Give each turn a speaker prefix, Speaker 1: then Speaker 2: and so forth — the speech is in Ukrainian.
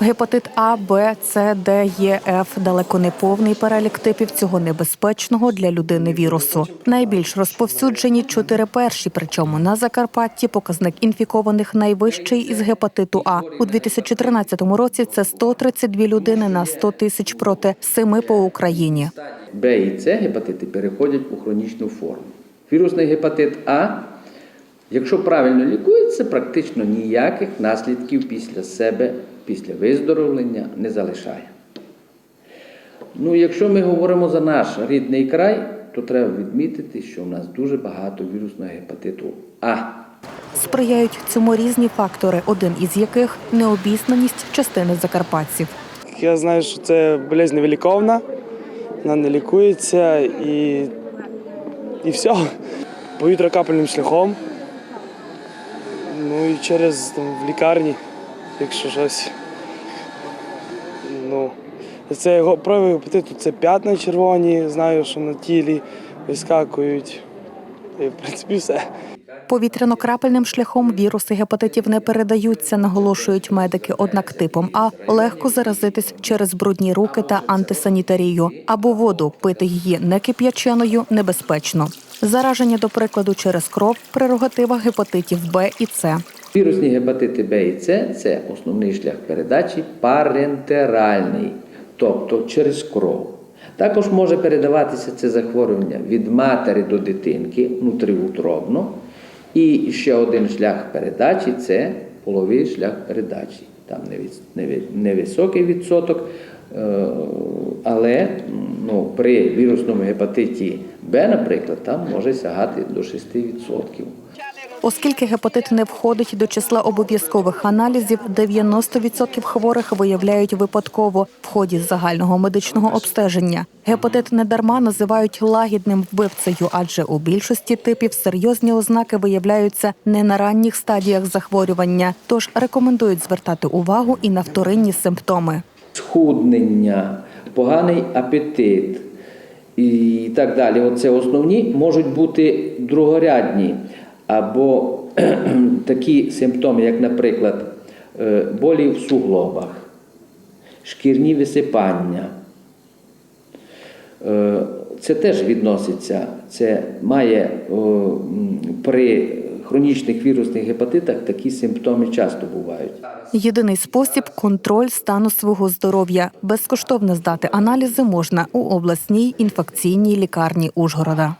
Speaker 1: Гепатит А, Б, С, Д, Е, Ф далеко не повний перелік типів цього небезпечного для людини вірусу. Найбільш розповсюджені чотири перші, причому на Закарпатті показник інфікованих найвищий із гепатиту А. У 2013 році це 132 людини на 100 тисяч проти 7 по Україні.
Speaker 2: Б і С гепатити переходять у хронічну форму. Вірусний гепатит А, якщо правильно лікується, практично ніяких наслідків після себе, після виздоровлення не залишає. Ну, якщо ми говоримо за наш рідний край, то треба відмітити, що в нас дуже багато вірусного гепатиту А.
Speaker 1: Сприяють цьому різні фактори, один із яких необізнаність частини закарпатців.
Speaker 3: Я знаю, що це болезнь невиліковна, вона не лікується і, і все. Повітрокапельним шляхом. Ну і через там, в лікарні, якщо щось. Ну, це його прояви гепатиту, це п'ятна червоні, знаю, що на тілі вискакують. І, в принципі, все.
Speaker 1: Повітряно-крапельним шляхом віруси гепатитів не передаються, наголошують медики. Однак типом А легко заразитись через брудні руки та антисанітарію або воду. Пити її не кип'яченою небезпечно. Зараження, до прикладу, через кров прерогатива гепатитів Б і С.
Speaker 2: Вірусні гепатити Б і С це основний шлях передачі парентеральний, тобто через кров. Також може передаватися це захворювання від матері до дитинки внутріутробно. І ще один шлях передачі це половий шлях передачі. Там невисокий відсоток, е, але ну, при вірусному гепатиті Б, наприклад, там може сягати до 6%.
Speaker 1: Оскільки гепатит не входить до числа обов'язкових аналізів, 90% хворих виявляють випадково в ході загального медичного обстеження. Гепатит недарма називають лагідним вбивцею, адже у більшості типів серйозні ознаки виявляються не на ранніх стадіях захворювання. Тож рекомендують звертати увагу і на вторинні симптоми.
Speaker 2: схуднення, поганий апетит і так далі. Оце основні можуть бути другорядні або такі симптоми, як, наприклад, е, болі в суглобах, шкірні висипання. Е, Це теж відноситься, це має при хронічних вірусних гепатитах такі симптоми часто бувають.
Speaker 1: Єдиний спосіб контроль стану свого здоров'я. Безкоштовно здати аналізи можна у обласній інфекційній лікарні Ужгорода.